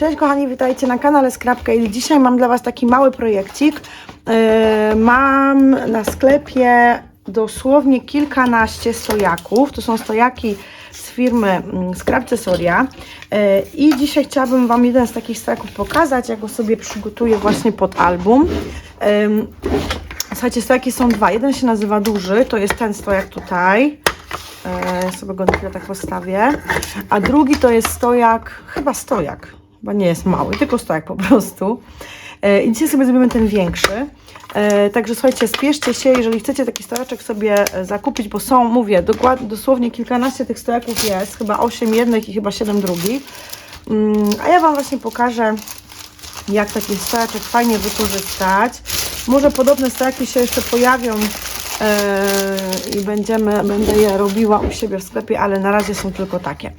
Cześć kochani, witajcie na kanale Skrapka i dzisiaj mam dla Was taki mały projekcik. Yy, mam na sklepie dosłownie kilkanaście stojaków. To są stojaki z firmy mm, Scrapcesoria. Yy, I dzisiaj chciałabym Wam jeden z takich stojaków pokazać, jak go sobie przygotuję właśnie pod album. Yy, Słuchajcie, stojaki są dwa. Jeden się nazywa duży, to jest ten stojak tutaj. E, Ja sobie go na chwilę tak postawię. A drugi to jest stojak, chyba stojak, chyba nie jest mały, tylko stojak po prostu. E, I dzisiaj sobie zrobimy ten większy. E, Także słuchajcie, spieszcie się, jeżeli chcecie taki stojaczek sobie e, zakupić, bo są, mówię, dokładnie, dosłownie kilkanaście tych stojaków jest, chyba 8 jednych i chyba 7 drugich. Mm, A ja Wam właśnie pokażę, jak taki stojaczek fajnie wykorzystać. Może podobne stojaki się jeszcze pojawią i będziemy, będę je robiła u siebie w sklepie, ale na razie są tylko takie.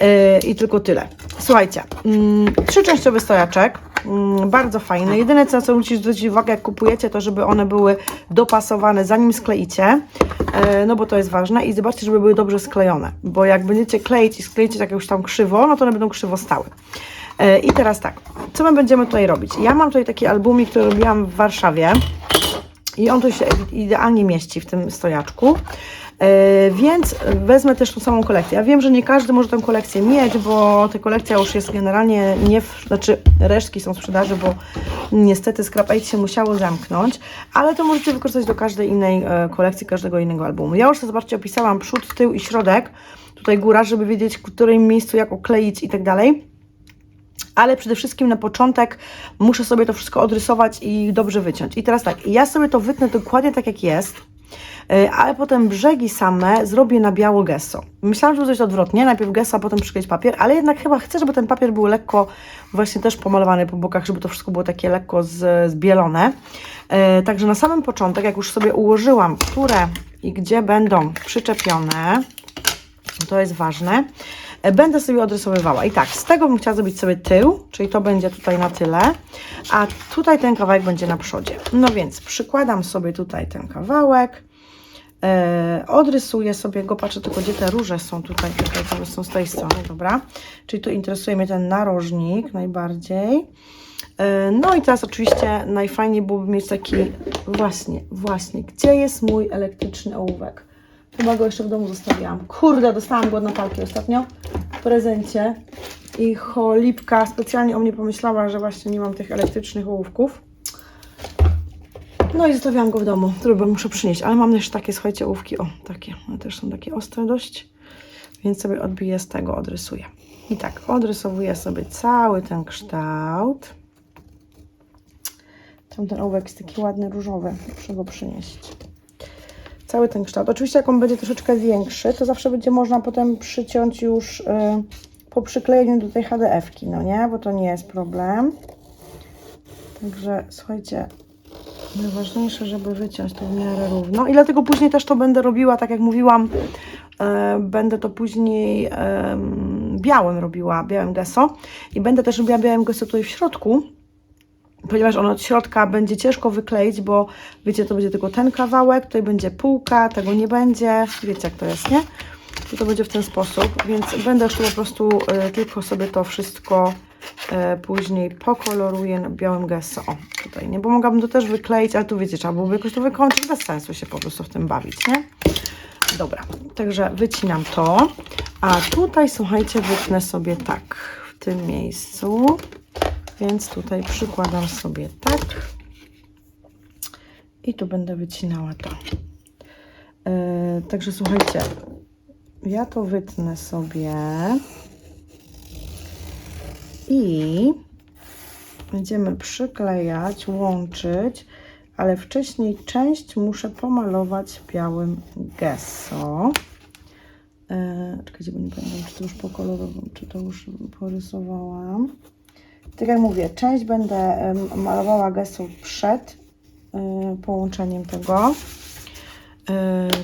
Yy, I tylko tyle. Słuchajcie, mm, trzyczęściowy stojaczek, mm, bardzo fajny. Jedyne co, na co zwrócić uwagę jak kupujecie, to żeby one były dopasowane zanim skleicie, yy, no bo to jest ważne i zobaczcie, żeby były dobrze sklejone, bo jak będziecie kleić i skleicie tak już tam krzywo, no to one będą krzywo stały. Yy, I teraz tak, co my będziemy tutaj robić? Ja mam tutaj taki albumik, który robiłam w Warszawie. I on tu się idealnie mieści w tym stojaczku. E, więc wezmę też tą samą kolekcję. Ja wiem, że nie każdy może tę kolekcję mieć, bo ta kolekcja już jest generalnie nie, w, znaczy resztki są w sprzedaży, bo niestety Scrap 8 się musiało zamknąć, ale to możecie wykorzystać do każdej innej e, kolekcji, każdego innego albumu. Ja już to zobaczcie, opisałam przód, tył i środek, tutaj góra, żeby wiedzieć, w którym miejscu jak okleić i tak dalej ale przede wszystkim na początek muszę sobie to wszystko odrysować i dobrze wyciąć. I teraz tak, ja sobie to wytnę dokładnie tak jak jest, ale potem brzegi same zrobię na biało gesso. Myślałam, że coś odwrotnie, najpierw gesso, a potem przykleić papier, ale jednak chyba chcę, żeby ten papier był lekko właśnie też pomalowany po bokach, żeby to wszystko było takie lekko z, zbielone. Yy, Także na samym początek, jak już sobie ułożyłam, które i gdzie będą przyczepione, to jest ważne. E, Będę sobie odrysowywała. I tak, z tego bym chciała zrobić sobie tył, czyli to będzie tutaj na tyle, a tutaj ten kawałek będzie na przodzie. No więc przykładam sobie tutaj ten kawałek, e, odrysuję sobie go, patrzę tylko gdzie te róże są tutaj, to są z tej strony, dobra. Czyli tu interesuje mnie ten narożnik najbardziej. E, No i teraz oczywiście najfajniej byłoby mieć taki, właśnie, właśnie, gdzie jest mój elektryczny ołówek? Chyba go jeszcze w domu zostawiłam. Kurde, dostałam go od Natalki ostatnio w prezencie. I cholipka specjalnie o mnie pomyślała, że właśnie nie mam tych elektrycznych ołówków. No i zostawiłam go w domu. Trudno, muszę przynieść. Ale mam jeszcze takie, słuchajcie, ołówki. O, takie. One też są takie ostre dość. Więc sobie odbiję z tego, odrysuję. I tak, odrysowuję sobie cały ten kształt. Tam ten ołówek jest taki ładny, różowy. Muszę go przynieść cały ten kształt. Oczywiście jak on będzie troszeczkę większy, to zawsze będzie można potem przyciąć już y, po przyklejeniu do tej HDF-ki, no nie? Bo to nie jest problem. Także słuchajcie, najważniejsze, żeby wyciąć to w miarę równo. I dlatego później też to będę robiła, tak jak mówiłam, y, będę to później y, białym robiła, białym gesso. I będę też robiła białym gesso tutaj w środku, ponieważ ono od środka będzie ciężko wykleić, bo wiecie, to będzie tylko ten kawałek, tutaj będzie półka, tego nie będzie, wiecie jak to jest, nie? I to będzie w ten sposób, więc będę już tu po prostu y, tylko sobie to wszystko później pokoloruję białym gesso, o, tutaj, nie? Bo mogłabym to też wykleić, ale tu wiecie, trzeba byłoby jakoś to wykończyć, bez sensu się po prostu w tym bawić, nie? Dobra, także wycinam to, a tutaj, słuchajcie, wytnę sobie tak, w tym miejscu, więc tutaj przykładam sobie tak. I tu będę wycinała to. Yy, także słuchajcie, ja to wytnę sobie i będziemy przyklejać, łączyć, ale wcześniej część muszę pomalować białym gesso. Yy, czekajcie, bo nie pamiętam, czy to już pokolorowałam, czy to już porysowałam. Tak jak mówię, część będę malowała gesso przed y, połączeniem tego. Y,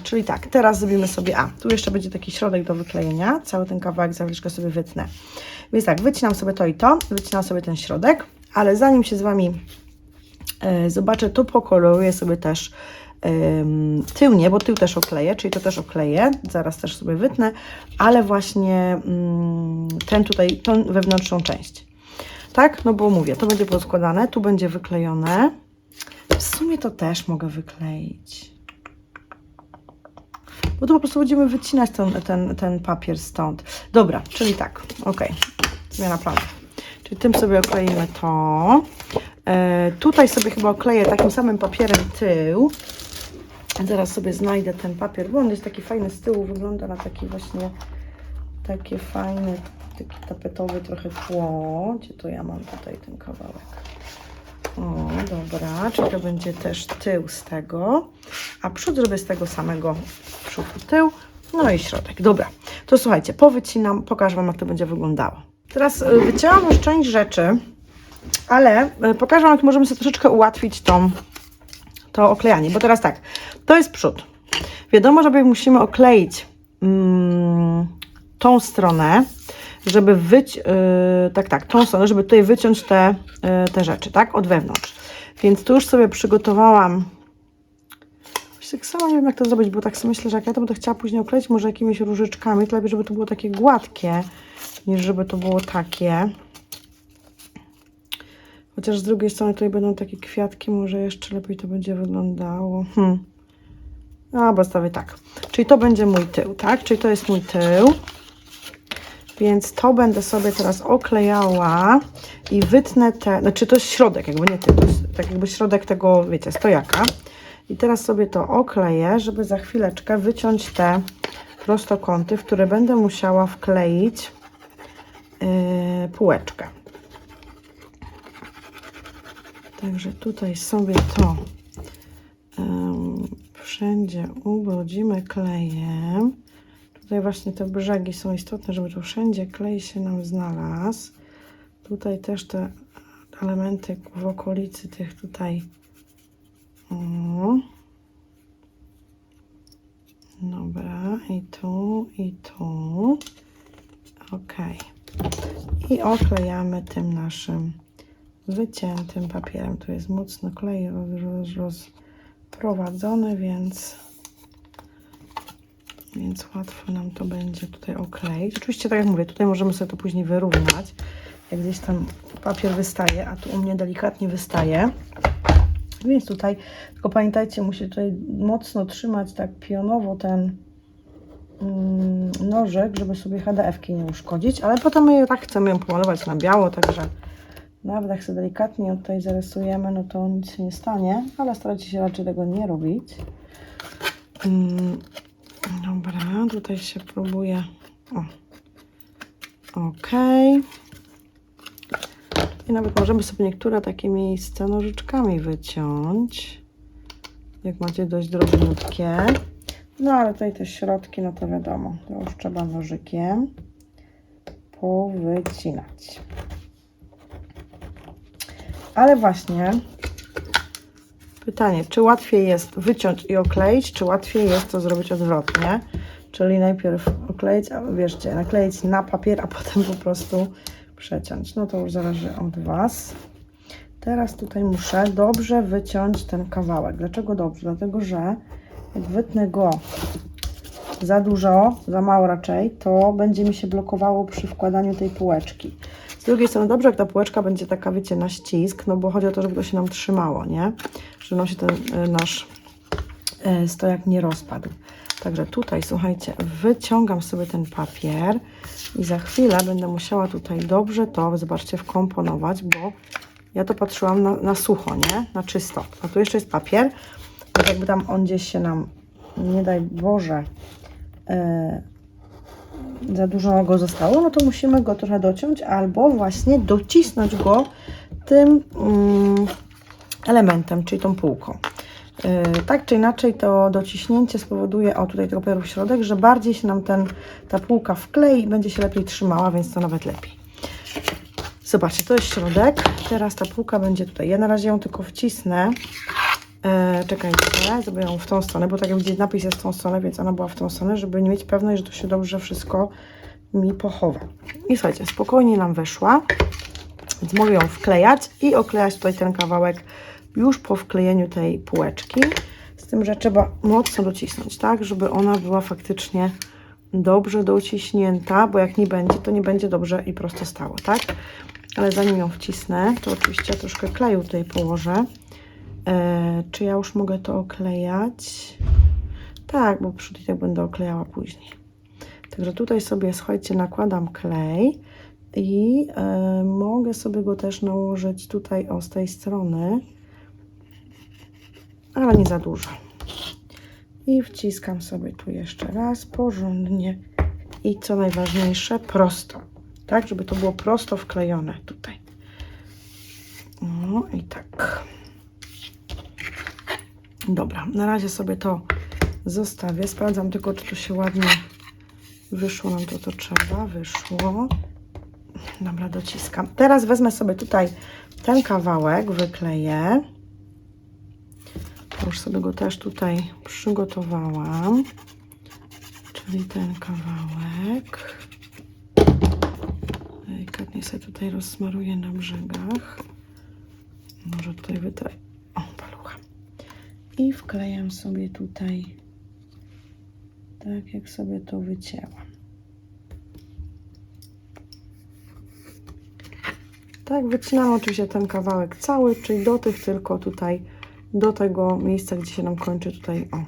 czyli tak, teraz zrobimy sobie, a tu jeszcze będzie taki środek do wyklejenia, cały ten kawałek zawierzchnia sobie wytnę. Więc tak, wycinam sobie to i to, wycinam sobie ten środek, ale zanim się z Wami y, zobaczę, to pokoloruję sobie też tył nie, bo tył też okleję, czyli to też okleję, zaraz też sobie wytnę, ale właśnie ym, ten tutaj, tą wewnętrzną część. tak? No bo mówię, to będzie poskładane, tu będzie wyklejone. W sumie to też mogę wykleić. Bo to po prostu będziemy wycinać ten, ten, ten papier stąd. Dobra, czyli tak, ok. Zmiana planu. Czyli tym sobie okleimy to. E, tutaj sobie chyba okleję takim samym papierem tył. Zaraz sobie znajdę ten papier, bo on jest taki fajny z tyłu, wygląda na taki właśnie takie fajne, taki tapetowy trochę tło. Gdzie to ja mam tutaj ten kawałek? O, dobra, czyli to będzie też tył z tego, a przód zrobię z tego samego przód tył, no i środek. Dobra, to słuchajcie, powycinam, pokażę Wam jak to będzie wyglądało. Teraz y, wycięłam już część rzeczy, ale y, pokażę Wam jak możemy sobie troszeczkę ułatwić tą, to oklejanie, bo teraz tak, to jest przód. Wiadomo, że musimy okleić mm, tą stronę, żeby wyć, yy, tak, tak, tą stronę, żeby tutaj wyciąć te, yy, te rzeczy, tak, od wewnątrz. Więc tu już sobie przygotowałam, Właśnie tak sama nie wiem jak to zrobić, bo tak sobie myślę, że jak ja to będę chciała później okleić, może jakimiś różyczkami, to lepiej, żeby to było takie gładkie, niż żeby to było takie. Chociaż z drugiej strony tutaj będą takie kwiatki, może jeszcze lepiej to będzie wyglądało. Hmm. A, bo stawię tak. Czyli to będzie mój tył, tak? Czyli to jest mój tył. Więc to będę sobie teraz oklejała i wytnę te, znaczy to jest środek, jakby nie tył, to jest tak jakby środek tego, wiecie, stojaka. I teraz sobie to okleję, żeby za chwileczkę wyciąć te prostokąty, w które będę musiała wkleić yy, półeczkę. Także tutaj sobie to ym, wszędzie ubrudzimy klejem. Tutaj właśnie te brzegi są istotne, żeby tu wszędzie klej się nam znalazł. Tutaj też te elementy w okolicy tych tutaj. Dobra, i tu, i tu. Ok. I oklejamy tym naszym wyciętym papierem. Tu jest mocno klej roz, roz, rozprowadzony, więc więc łatwo nam to będzie tutaj okleić. Oczywiście, tak jak mówię, tutaj możemy sobie to później wyrównać, jak gdzieś tam papier wystaje, a tu u mnie delikatnie wystaje. Więc tutaj, tylko pamiętajcie, musi tutaj mocno trzymać tak pionowo ten mm, nożyk, żeby sobie HDF-ki nie uszkodzić, ale potem my tak chcemy ją pomalować na biało, także nawet jak sobie delikatnie tutaj zarysujemy, no to nic się nie stanie, ale starajcie się raczej tego nie robić. Mm, Dobra, tutaj się próbuje. O. Ok. I nawet możemy sobie niektóre takie miejsca nożyczkami wyciąć. Jak macie dość drobniutkie. No ale tutaj te środki, no to wiadomo, to już trzeba nożykiem powycinać. Ale właśnie Pytanie, czy łatwiej jest wyciąć i okleić, czy łatwiej jest to zrobić odwrotnie? Czyli najpierw okleić, a wierzcie, nakleić na papier, a potem po prostu przeciąć. No to już zależy od Was. Teraz tutaj muszę dobrze wyciąć ten kawałek. Dlaczego dobrze? Dlatego, że jak wytnę go za dużo, za mało raczej, to będzie mi się blokowało przy wkładaniu tej półeczki. Z drugiej strony dobrze, jak ta półeczka będzie taka, wiecie, na ścisk, no bo chodzi o to, żeby to się nam trzymało, nie? Żeby nam się ten y, nasz y, stojak nie rozpadł. Także tutaj, słuchajcie, wyciągam sobie ten papier i za chwilę będę musiała tutaj dobrze to, zobaczcie, wkomponować, bo ja to patrzyłam na, na sucho, nie? Na czysto. A tu jeszcze jest papier, tak jakby tam on gdzieś się nam, nie daj Boże, yy, za dużo go zostało, no to musimy go trochę dociąć albo właśnie docisnąć go tym mm, elementem, czyli tą półką. Yy, tak czy inaczej to dociśnięcie spowoduje, o tutaj tego w środek, że bardziej się nam ten, ta półka wklei i będzie się lepiej trzymała, więc to nawet lepiej. Zobaczcie, to jest środek. Teraz ta półka będzie tutaj. Ja na razie ją tylko wcisnę. E, czekajcie, zrobię ją w tą stronę, bo tak jak widzicie, napis jest w tą stronę, więc ona była w tą stronę, żeby nie mieć pewność, że to się dobrze wszystko mi pochowa. I słuchajcie, spokojnie nam weszła, więc mogę ją wklejać i oklejać tutaj ten kawałek już po wklejeniu tej półeczki. Z tym, że trzeba mocno docisnąć, tak, żeby ona była faktycznie dobrze dociśnięta, bo jak nie będzie, to nie będzie dobrze i prosto stało, tak? Ale zanim ją wcisnę, to oczywiście troszkę kleju tutaj położę. E, czy ja już mogę to oklejać? Tak, bo przód i tak będę oklejała później. Także tutaj sobie, słuchajcie, nakładam klej i e, mogę sobie go też nałożyć tutaj o z tej strony, ale nie za dużo. I wciskam sobie tu jeszcze raz porządnie i co najważniejsze, prosto. Tak, żeby to było prosto wklejone tutaj. No i tak. Dobra, na razie sobie to zostawię. Sprawdzam tylko, czy to się ładnie wyszło nam to, co trzeba. Wyszło. Dobra, dociskam. Teraz wezmę sobie tutaj ten kawałek, wykleję. Już sobie go też tutaj przygotowałam. Czyli ten kawałek. Delikatnie sobie tutaj rozsmaruję na brzegach. Może tutaj wytrę. O, palucha. I wklejam sobie tutaj tak, jak sobie to wycięłam. Tak, wycinam oczywiście ten kawałek cały, czyli do tych tylko tutaj, do tego miejsca, gdzie się nam kończy tutaj, o,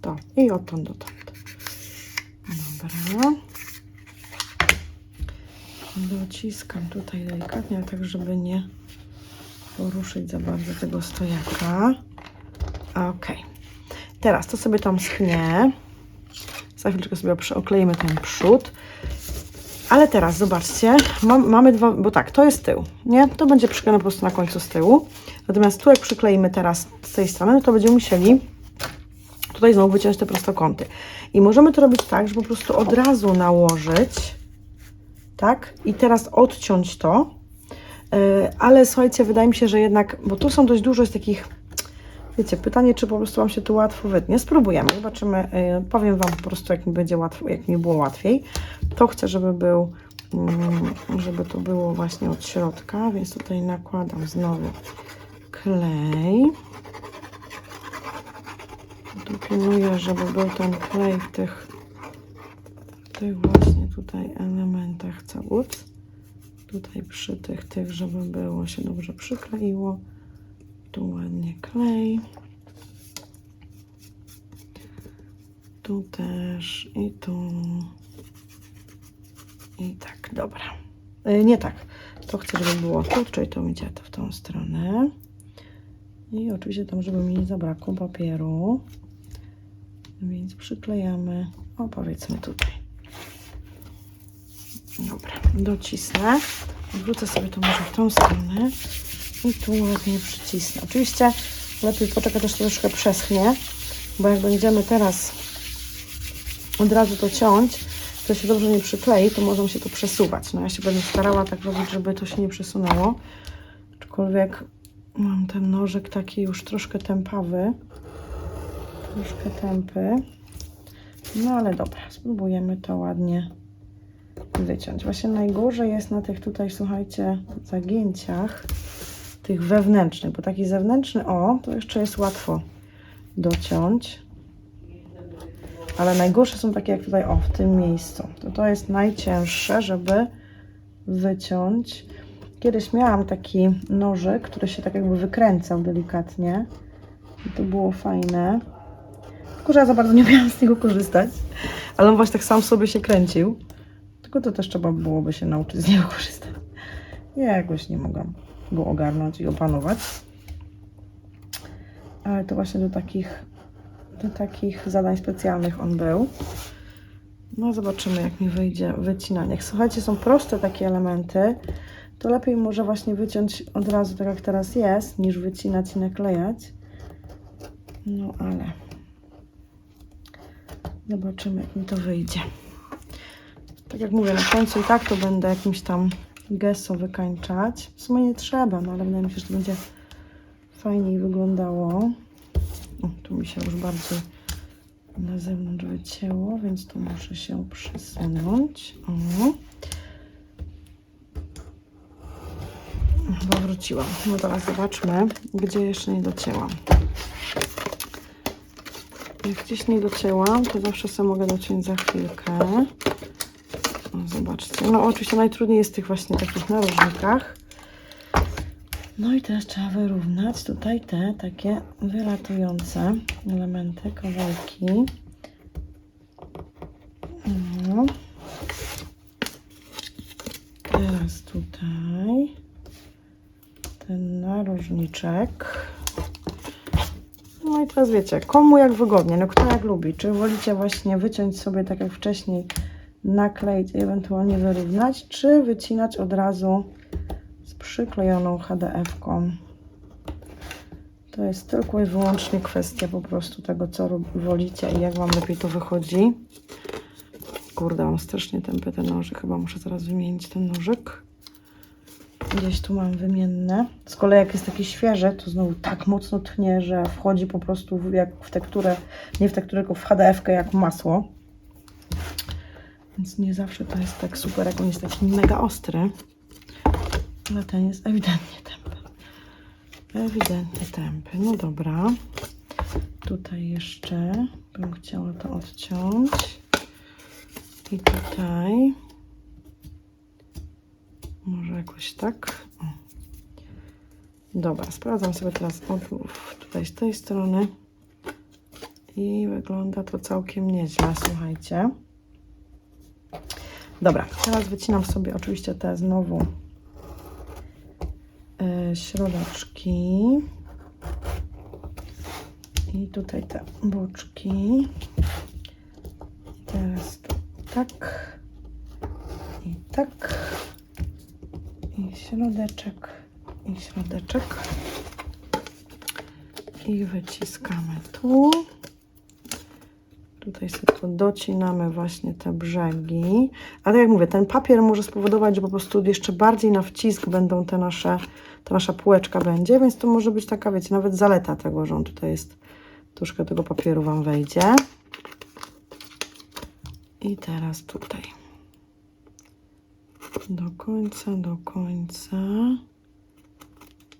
to i odtąd dotąd. Dobra. Dociskam tutaj delikatnie, tak żeby nie poruszyć za bardzo tego stojaka. Ok. Teraz to sobie tam schnie. Za chwileczkę sobie okleimy ten przód. Ale teraz zobaczcie, mam, mamy dwa, bo tak, to jest tył, nie? To będzie przyklejone po prostu na końcu z tyłu. Natomiast tu jak przykleimy teraz z tej strony, to będziemy musieli tutaj znowu wyciąć te prostokąty. I możemy to robić tak, że po prostu od razu nałożyć, tak? I teraz odciąć to. Yy, ale słuchajcie, wydaje mi się, że jednak, bo tu są dość dużo z takich, wiecie, pytanie, czy po prostu Wam się tu łatwo wytnie. Spróbujemy, zobaczymy. Yy, powiem Wam po prostu, jak mi będzie łatwo, jak mi było łatwiej. To chcę, żeby był, mm, żeby to było właśnie od środka, więc tutaj nakładam znowu klej. Tu pilnuję, żeby był ten klej w tych, w tych właśnie tutaj elementach całut. Tutaj przy tych, tych, żeby było się dobrze przykleiło. Tu ładnie klej. Tu też i tu. I tak, dobra. Y, nie tak. To chcę, żeby było tu, czyli to idzie to w tą stronę. I oczywiście tam, żeby mi nie zabrakło papieru. Więc przyklejamy, o powiedzmy tutaj. Dobra, docisnę. Wrócę sobie to może w tą stronę i tu ładnie przycisnę. Oczywiście lepiej poczekać, aż to troszkę przeschnie, bo jak będziemy teraz od razu to ciąć, to się dobrze nie przyklei, to może się to przesuwać. No ja się będę starała tak robić, żeby to się nie przesunęło. Aczkolwiek mam ten nożyk taki już troszkę tępawy. Troszkę tępy. No ale dobra, spróbujemy to ładnie wyciąć. Właśnie najgorzej jest na tych tutaj, słuchajcie, zagięciach, tych wewnętrznych, bo taki zewnętrzny, o, to jeszcze jest łatwo dociąć. Ale najgorsze są takie jak tutaj, o, w tym miejscu. To to jest najcięższe, żeby wyciąć. Kiedyś miałam taki nożyk, który się tak jakby wykręcał delikatnie. I to było fajne. Tylko, że ja za bardzo nie umiałam z niego korzystać. Ale on właśnie tak sam sobie się kręcił. Tylko to też trzeba byłoby się nauczyć z niego korzystać. Ja jakoś nie mogłam go ogarnąć i opanować. Ale to właśnie do takich, do takich zadań specjalnych on był. No zobaczymy jak mi wyjdzie wycinanie. Słuchajcie, są proste takie elementy, to lepiej może właśnie wyciąć od razu tak jak teraz jest, niż wycinać i naklejać. No ale zobaczymy jak mi to wyjdzie. Tak jak mówię, na końcu i tak to będę jakimś tam gesso wykańczać. W sumie nie trzeba, no ale wydaje mi się, że to będzie fajniej wyglądało. O, tu mi się już bardziej na zewnątrz wycięło, więc tu muszę się przesunąć. O. Chyba wróciłam. No teraz zobaczmy, gdzie jeszcze nie docięłam. Jak gdzieś nie docięłam, to zawsze sobie mogę dociąć za chwilkę. O, zobaczcie. No oczywiście najtrudniej jest w tych właśnie takich narożnikach. No i teraz trzeba wyrównać tutaj te takie wylatujące elementy, kawałki. No. Teraz tutaj narożniczek. No i teraz wiecie, komu jak wygodnie, no kto jak lubi. Czy wolicie właśnie wyciąć sobie tak jak wcześniej, nakleić i ewentualnie wyrównać, czy wycinać od razu z przyklejoną HDF-ką. To jest tylko i wyłącznie kwestia po prostu tego, co wolicie i jak Wam lepiej to wychodzi. Kurde, mam strasznie tępy ten nożyk. Chyba muszę zaraz wymienić ten nożyk. Gdzieś tu mam wymienne. Z kolei jak jest taki świeży, to znowu tak mocno tchnie, że wchodzi po prostu w, jak w tekturę, nie w tekturę, tylko w HDF-kę jak masło. Więc nie zawsze to jest tak super, jak on jest taki mega ostry. Ale ten jest ewidentnie tępy. Ewidentnie tępy. No dobra. Tutaj jeszcze bym chciała to odciąć. I tutaj. Może jakoś tak. Dobra, sprawdzam sobie teraz odłów tutaj z tej strony. I wygląda to całkiem nieźle, słuchajcie. Dobra, teraz wycinam sobie oczywiście te znowu środeczki. I tutaj te boczki. Teraz to tak. I tak. I środeczek. I środeczek. I wyciskamy tu. Tutaj sobie to docinamy właśnie te brzegi. Ale jak mówię, ten papier może spowodować, że po prostu jeszcze bardziej na wcisk będą te nasze, ta nasza półeczka będzie, więc to może być taka, wiecie, nawet zaleta tego, że on tutaj jest, troszkę tego papieru Wam wejdzie. I teraz tutaj. Do końca, do końca.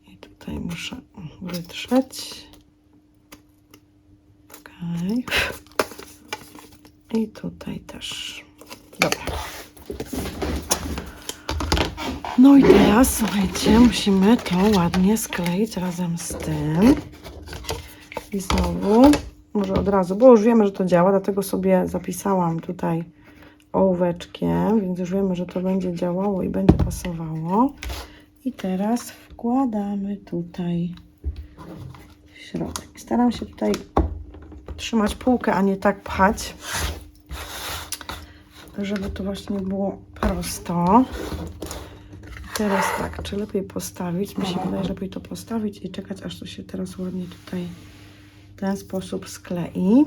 I tutaj muszę wytrzeć. Okej. I tutaj też. Dobra. No i teraz, słuchajcie, musimy to ładnie skleić razem z tym. I znowu, może od razu, bo już wiemy, że to działa, dlatego sobie zapisałam tutaj ołóweczkiem, więc już wiemy, że to będzie działało i będzie pasowało. I teraz wkładamy tutaj w środek. Staram się tutaj trzymać półkę, a nie tak pchać, żeby to właśnie było prosto. Teraz tak, czy lepiej postawić? Mi się wydaje, że lepiej to postawić i czekać, aż to się teraz ładnie tutaj w ten sposób sklei.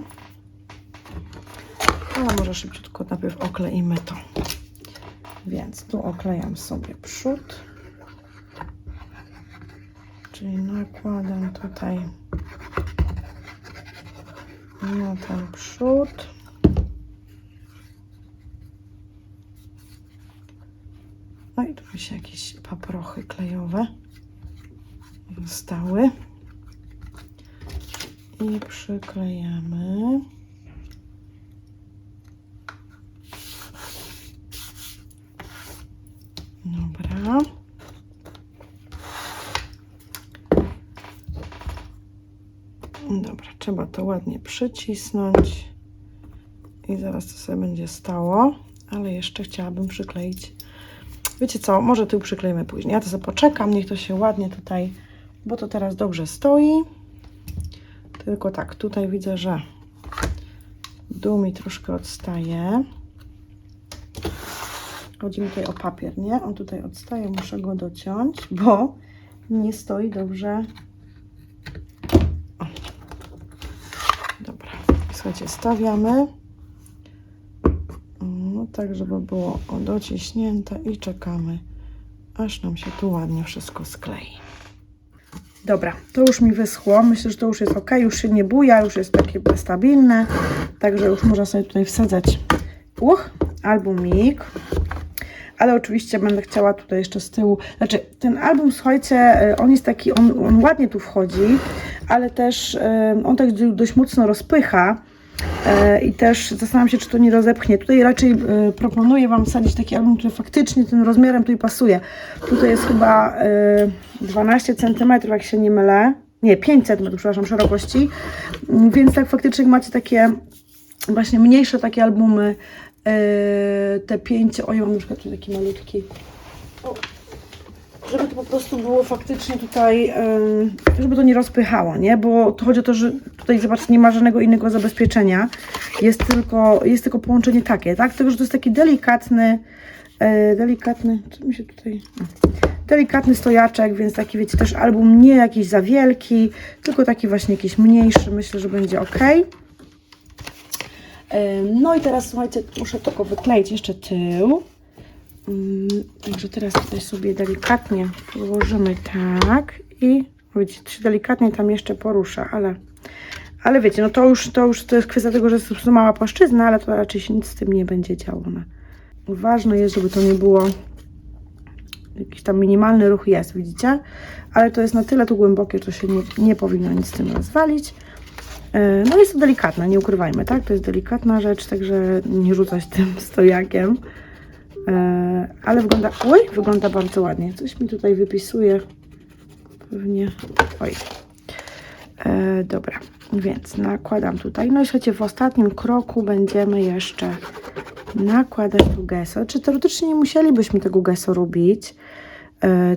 Ale może szybciutko najpierw okleimy to. Więc tu oklejam sobie przód. Czyli nakładam tutaj na ten przód. No i tu mi się jakieś paprochy klejowe zostały. I przyklejamy. Dobra. Dobra, trzeba to ładnie przycisnąć i zaraz to sobie będzie stało, ale jeszcze chciałabym przykleić. Wiecie co, może tył przykleimy później. Ja to sobie poczekam, niech to się ładnie tutaj, bo to teraz dobrze stoi. Tylko tak, tutaj widzę, że dół mi troszkę odstaje. Chodzi mi tutaj o papier, nie? On tutaj odstaje, muszę go dociąć, bo nie stoi dobrze. O. Dobra, słuchajcie, stawiamy. No, tak, żeby było dociśnięte i czekamy, aż nam się tu ładnie wszystko sklei. Dobra, to już mi wyschło. Myślę, że to już jest ok, już się nie buja, już jest takie stabilne. Także już można sobie tutaj wsadzać uch, albumik. Ale oczywiście będę chciała tutaj jeszcze z tyłu. Znaczy, ten album, słuchajcie, y, on jest taki, on, on ładnie tu wchodzi, ale też y, on tak dość mocno rozpycha. E, I też zastanawiam się, czy to nie rozepchnie. Tutaj raczej e, proponuję Wam wsadzić taki album, który faktycznie tym rozmiarem tutaj pasuje. Tutaj jest chyba e, 12 cm, jak się nie mylę. Nie, 5 cm, przepraszam, szerokości. Więc tak faktycznie macie takie właśnie mniejsze takie albumy, e, te 5, o ja mam na przykład tu taki malutki. O, żeby to po prostu było faktycznie tutaj, żeby to nie rozpychało, nie? Bo to chodzi o to, że tutaj zobaczcie, nie ma żadnego innego zabezpieczenia. Jest tylko, jest tylko połączenie takie, tak? Tylko, że to jest taki delikatny, e, delikatny, co mi się tutaj... Delikatny stojaczek, więc taki wiecie, też album nie jakiś za wielki, tylko taki właśnie jakiś mniejszy, myślę, że będzie ok. No i teraz słuchajcie, muszę tylko wykleić jeszcze tył. Mm, Także teraz tutaj sobie delikatnie położymy tak i widzicie, się delikatnie tam jeszcze porusza, ale, ale wiecie, no to już, to już to jest kwestia tego, że jest mała płaszczyzna, ale to raczej się nic z tym nie będzie działo. No. Ważne jest, żeby to nie było jakiś tam minimalny ruch jest, widzicie? Ale to jest na tyle tu głębokie, że się nie, nie powinno nic z tym rozwalić. E, No jest to delikatne, nie ukrywajmy, tak? To jest delikatna rzecz, także nie rzucać tym stojakiem. E, ale wygląda, oj, wygląda bardzo ładnie. Coś mi tutaj wypisuje. Pewnie, oj. E, dobra, więc nakładam tutaj. No i słuchajcie, w ostatnim kroku będziemy jeszcze nakładać tu gesso. Czy teoretycznie nie musielibyśmy tego gesso robić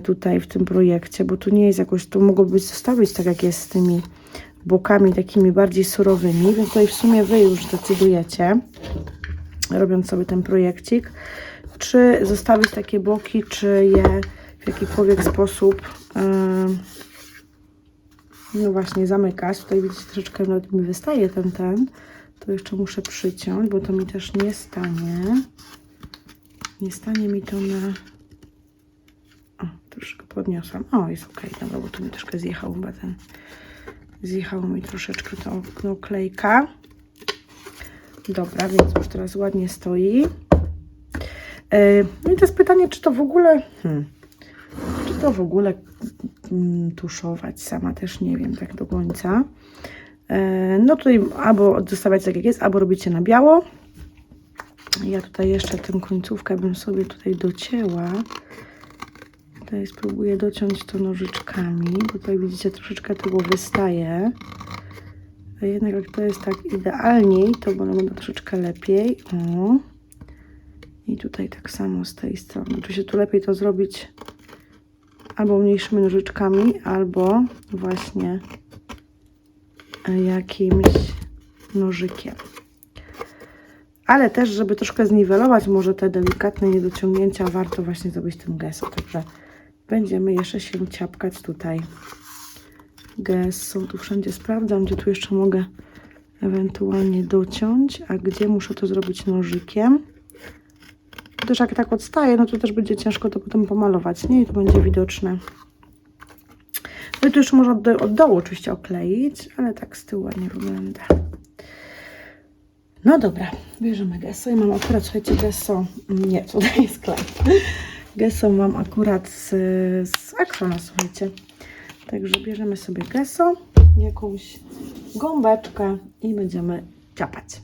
tutaj w tym projekcie, bo tu nie jest jakoś, tu mogłoby być zostawić tak jak jest z tymi bokami takimi bardziej surowymi, więc tutaj w sumie Wy już decydujecie, robiąc sobie ten projekcik, czy zostawić takie boki, czy je w jakikolwiek sposób em, no właśnie zamykać. Tutaj widzicie troszeczkę nawet mi wystaje ten, ten. To jeszcze muszę przyciąć, bo to mi też nie stanie. Nie stanie mi to na... O, troszkę podniosłam. O, jest ok, dobra, bo tu mi troszkę zjechał chyba ten... Zjechało mi troszeczkę to okno klejka. Dobra, więc już teraz ładnie stoi. E, No i teraz pytanie, czy to w ogóle... Hmm, czy to w ogóle mm, tuszować? Sama też nie wiem tak do końca. E, No tutaj albo zostawiać tak jak jest, albo robicie na biało. Ja tutaj jeszcze tę końcówkę bym sobie tutaj docięła. Tutaj spróbuję dociąć to nożyczkami, tutaj widzicie troszeczkę tego wystaje. A jednak jak to jest tak idealniej, to będę troszeczkę lepiej. O. I tutaj tak samo z tej strony. Oczywiście tu lepiej to zrobić albo mniejszymi nożyczkami, albo właśnie jakimś nożykiem. Ale też, żeby troszkę zniwelować może te delikatne niedociągnięcia, warto właśnie zrobić tym gesso. Także będziemy jeszcze się ciapkać tutaj gesso. Tu wszędzie sprawdzam, gdzie tu jeszcze mogę ewentualnie dociąć, a gdzie muszę to zrobić nożykiem. Też jak tak odstaje, no to też będzie ciężko to potem pomalować, nie? I to będzie widoczne. No i tu jeszcze można od, od dołu oczywiście okleić, ale tak z tyłu ładnie wygląda. No dobra, bierzemy gesso i mam akurat, słuchajcie, gesso, nie, tutaj jest klej. Gesso mam akurat z, z słuchajcie. Także bierzemy sobie gesso, jakąś gąbeczkę i będziemy ciapać.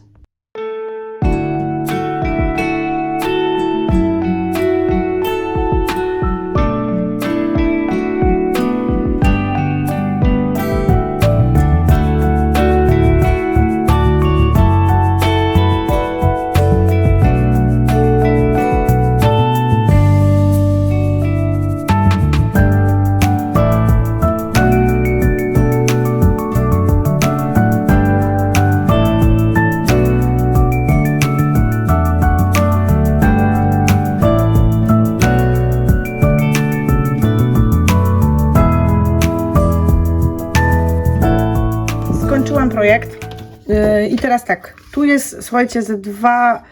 Słuchajcie, ze dwa,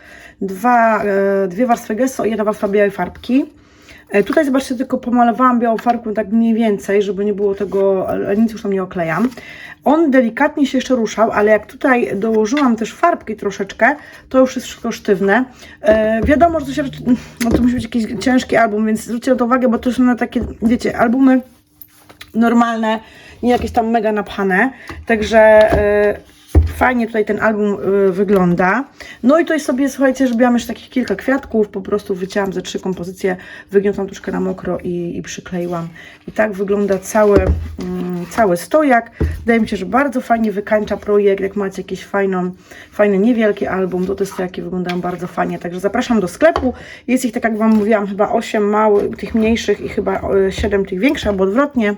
dwa, yy, dwie warstwy gesso i jedna warstwa białej farbki. Yy, Tutaj zobaczcie, tylko pomalowałam białą farbką tak mniej więcej, żeby nie było tego, ale nic już tam nie oklejam. On delikatnie się jeszcze ruszał, ale jak tutaj dołożyłam też farbki troszeczkę, to już jest wszystko sztywne. Yy, wiadomo, że to się, no to musi być jakiś ciężki album, więc zwróćcie na to uwagę, bo to są na takie, wiecie, albumy normalne, nie jakieś tam mega napchane. Także yy, Fajnie tutaj ten album y, wygląda. No i tutaj sobie, słuchajcie, zrobiłam już takich kilka kwiatków, po prostu wycięłam ze trzy kompozycje, wygniotłam troszkę na mokro i, i przykleiłam. I tak wygląda cały, mm, cały stojak. Wydaje mi się, że bardzo fajnie wykańcza projekt, jak macie jakiś fajną, fajny, niewielki album, to te stojaki wyglądają bardzo fajnie. Także zapraszam do sklepu. Jest ich, tak jak Wam mówiłam, chyba 8 małych, tych mniejszych i chyba 7 tych większych, albo odwrotnie.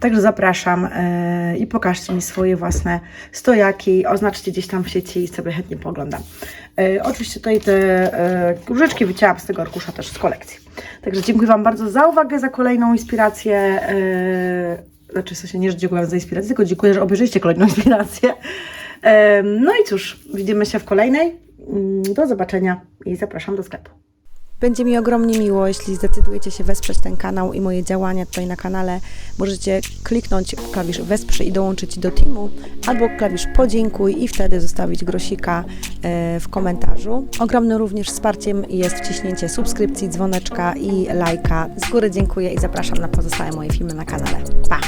Także zapraszam e, i pokażcie mi swoje własne stojaki, oznaczcie gdzieś tam w sieci i sobie chętnie poglądam. E, oczywiście tutaj te e, różyczki wycięłam z tego arkusza też z kolekcji. Także dziękuję Wam bardzo za uwagę, za kolejną inspirację. Znaczy, w sensie nie, że dziękuję za inspirację, tylko dziękuję, że obejrzyjcie kolejną inspirację. No i cóż, widzimy się w kolejnej. Mm, Do zobaczenia i zapraszam do sklepu. Będzie mi ogromnie miło, jeśli zdecydujecie się wesprzeć ten kanał i moje działania tutaj na kanale. Możecie kliknąć klawisz wesprzyj i dołączyć do teamu, albo klawisz podziękuj i wtedy zostawić grosika e, w komentarzu. Ogromnym również wsparciem jest wciśnięcie subskrypcji, dzwoneczka i lajka. Z góry dziękuję i zapraszam na pozostałe moje filmy na kanale. Pa!